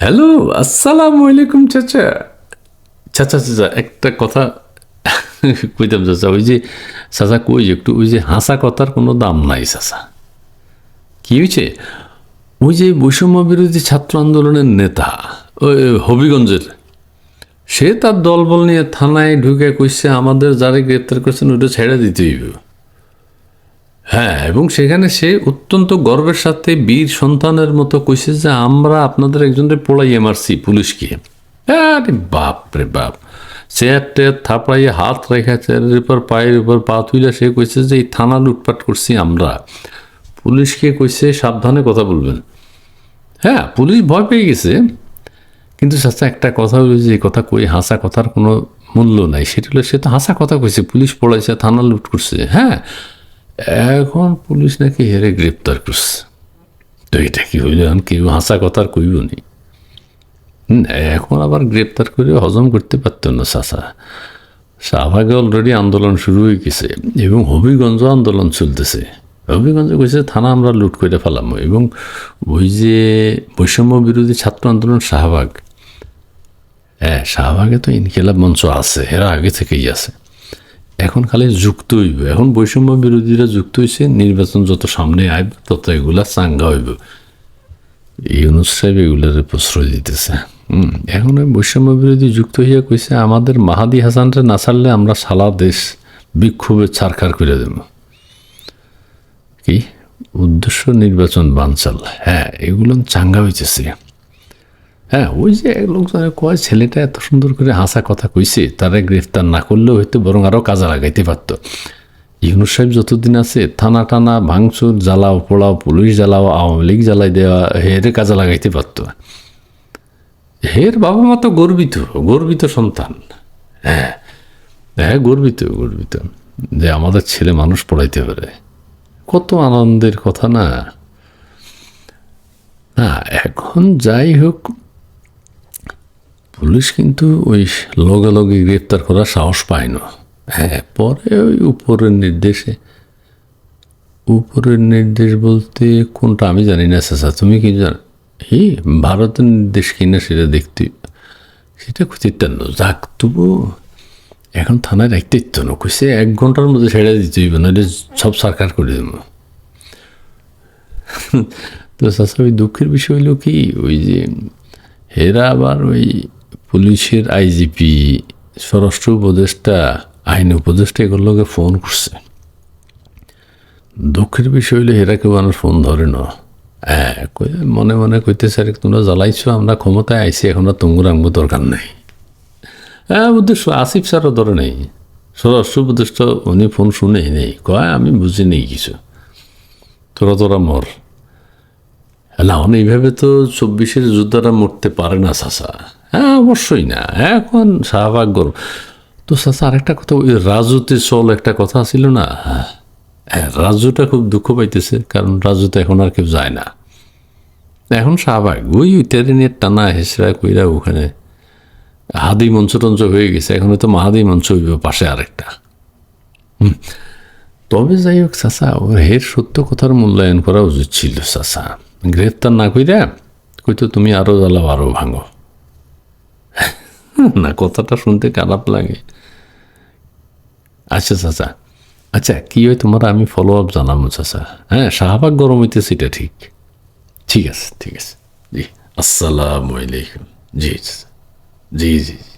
Hello আসসালামু আলাইকুম চাচা চাচা চাচা একটা কথা কইতাম চাচা ওই যে চাচা কই একটু ওই যে হাসা কথার কোনো দাম নাই চাচা কি হয়েছে ওই যে বৈষম্য বিরোধী ছাত্র আন্দোলনের নেতা ওই হবিগঞ্জের সে তার দলবল নিয়ে থানায় ঢুকে কইছে, আমাদের যারা গ্রেপ্তার করছেন ওটা ছেড়ে দিতে হইব। হ্যাঁ এবং সেখানে সে অত্যন্ত গর্বের সাথে বীর সন্তানের মতো কইছে যে, আমরা আপনাদের একজনকে পোড়াইয়ে মারছি পুলিশকে। আরে বাপ রে বাপ। চেয়ার টেয়ার থাপড়াইয়ে হাত রেখা চেয়ারের উপর, পায়ের উপর পা তুইলা সে কইছে যে, এই থানা লুটপাট করছি আমরা। পুলিশকে কইছে, সাবধানে কথা বলবেন। হ্যাঁ পুলিশ ভয় পেয়ে গেছে। কিন্তু চাচা, একটা কথা হলো যে কথা কই হাসা কথার কোনো মূল্য নাই। সেটা হলো সে তো হাসা কথা কইছে, পুলিশ পড়াইছে থানা লুট করছে। হ্যাঁ এখন পুলিশ নাকি হেরে গ্রেপ্তার করছে। তো এটা কি হইল? এখন কেউ হাসা কথা আর কইব নি। এখন আবার গ্রেপ্তার করে হজম করতে পারতো না চাচা শাহবাগে অলরেডি আন্দোলন শুরু হয়ে গেছে এবং হবিগঞ্জ আন্দোলন চলতেছে। হবিগঞ্জে কইছে, থানা আমরা লুট করে ফেলাম। এবং ওই যে বৈষম্য বিরোধী ছাত্র আন্দোলন শাহবাগ। হ্যাঁ শাহবাগে তো ইনকিলাব মঞ্চ আছে, এরা আগে থেকেই আছে। এখন খালি যুক্ত হইব। এখন বৈষম্য বিরোধীরা যুক্ত হয়েছে নির্বাচন যত সামনে আইব, তত এগুলা চাঙ্গা হইব। ইউনুস সাহেব এগুলার প্রশ্রয় দিতেছে। হুম, এখন বৈষম্য বিরোধী যুক্ত হইয়া কইছে, আমাদের মাহাদি হাসানরে না ছাড়লে আমরা সারা দেশ বিক্ষোভে ছারখার করে দেব। কি? উদ্দেশ্য নির্বাচন বানচাল। হ্যাঁ এগুলো চাঙ্গা হইতেছে। হ্যাঁ ওই যে লোকজনে কয়, ছেলেটা এত সুন্দর করে হাসা কথা কইছে, তারা গ্রেফতার না করলেও হয়তো বরং আরও কাজে লাগাইতে পারতো। ইউনুস সাহেব যতদিন আছে, থানা টানা, ভাঙচুর, জ্বালাও, পোড়াও, পুলিশ জ্বালাও, আওয়ামী লীগ জ্বালাই দেওয়া হেরে কাজে লাগাইতে পারতো। হের বাবা মা তো গর্বিত গর্বিত সন্তান। হ্যাঁ হ্যাঁ গর্বিত গর্বিত। যে আমাদের ছেলে মানুষ পড়াইতে পারে। কত আনন্দের কথা না? না, এখন যাই হোক পুলিশ কিন্তু ওই লগে লগে গ্রেপ্তার করার সাহস পায় না। হ্যাঁ পরে ওই উপরের নির্দেশে। উপরের নির্দেশ বলতে কোনটা আমি জানি না, চাচা, তুমি কি জানো? এই ভারতের নির্দেশ কিনা সেটা দেখতে, সেটা খুঁজিতেন না। যাক, তবু এখন থানায় রাখতে ইত্য না। কইছে এক ঘণ্টার মধ্যে সেটা দিতে হইব না সব সরকার করে দেব। তো চাচা, ওই দুঃখের বিষয় হইল কি, ওই যে হেরা আবার ওই পুলিশের আইজিপি স্বরাষ্ট্র উপদেষ্টা, আইন উপদেষ্টা এগুলোকে ফোন করছে। দুঃখের বিষয় হইলে হেরা কেউ আমার ফোন ধরে না। হ্যাঁ মনে মনে কইতে স্যার, তোমরা জ্বালাইছো, আমরা ক্ষমতায় আইছি, এখন আর তুঙ্গু রাখব দরকার নেই। হ্যাঁ উদ্দেশ্য আসিফ স্যারও ধরে নেই। স্বরাষ্ট্র উপদেষ্টা উনি ফোন শুনেই নেই। কয়, আমি বুঝি নেই কিছু। তোরা তোরা মর। না এখন এইভাবে তো চব্বিশের যোদ্ধারা মরতে পারে না চাষা হ্যাঁ অবশ্যই না। এখন শাহবাগ গর্ব তো চাষা আরেকটা কথা, ওই রাজুতে চল একটা কথা ছিল না? হ্যাঁ রাজুটা খুব দুঃখ পাইতেছে, কারণ রাজু রাজুতে এখন আর কেউ যায় না। এখন শাহবাগ, ওই ট্রেনের টানা হেসরা কইরা ওখানে হাদি মঞ্চ টঞ্চ হয়ে গেছে। এখন তো মাহাদি মঞ্চ হইব পাশে আরেকটা। তবে যাই হোক চাচা ওর হের সত্য কথার মূল্যায়ন করা উচিত ছিল চাচা গ্রেফতার না কইরা কইতো তুমি আরও জ্বালাও, আরও ভাঙো। না, কথাটা শুনতে খারাপ লাগে। আচ্ছা চাচা। আচ্ছা কি হয় তোমার? আমি ফলো আপ জানাব, চাচা। হ্যাঁ শাহবাগ গরম হইতেছে, এটা ঠিক। ঠিক আছে ঠিক আছে। জি, আসসালামু আলাইকুম। জি। জি জি জি।